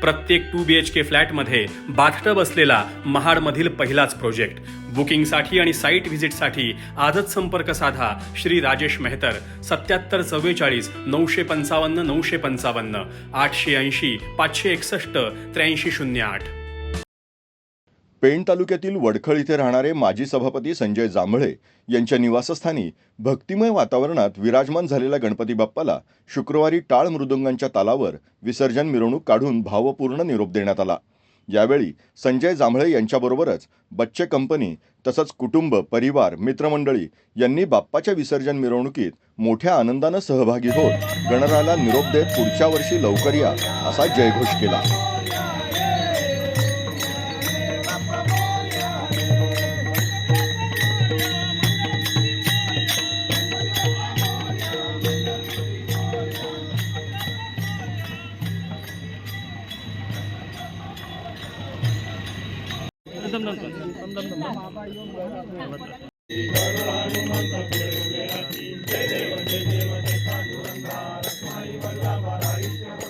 प्रत्येक to B H के फ्लॅटमध्ये bathtub असलेला महाडमधील पहिलाच प्रोजेक्ट. बुकिंगसाठी आणि साईट व्हिजिटसाठी आजच संपर्क साधा श्री राजेश मेहतर. सत्याहत्तर चव्वेचाळीस नऊशे पंचावन्न नऊशे पंचावन्न आठशे ऐंशी पाचशे एकसष्ट त्र्याऐंशी शून्य आठ. पेण तालुक्यातील वडखळ इथे राहणारे माजी सभापती संजय जांभळे यांच्या निवासस्थानी भक्तिमय वातावरणात विराजमान झालेल्या गणपती बाप्पाला शुक्रवारी टाळ मृदुंगांच्या तालावर विसर्जन मिरवणूक काढून भावपूर्ण निरोप देण्यात आला. यावेळी संजय जांभळे यांच्याबरोबरच बच्चे कंपनी तसंच कुटुंब परिवार मित्रमंडळी यांनी बाप्पाच्या विसर्जन मिरवणुकीत मोठ्या आनंदानं सहभागी होत गणराला निरोप देत पुढच्या वर्षी लवकर या असा जयघोष केला. दम दम दम दम दम जय देव जय देव जय पांडुरंगा रत्नाई वल्लभ राई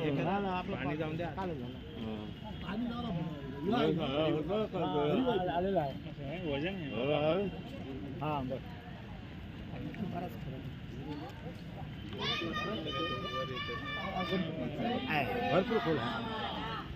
पाणी जाऊन द्या. आलेलं आहे. वजन हा बस. भरपूर खोल आहे?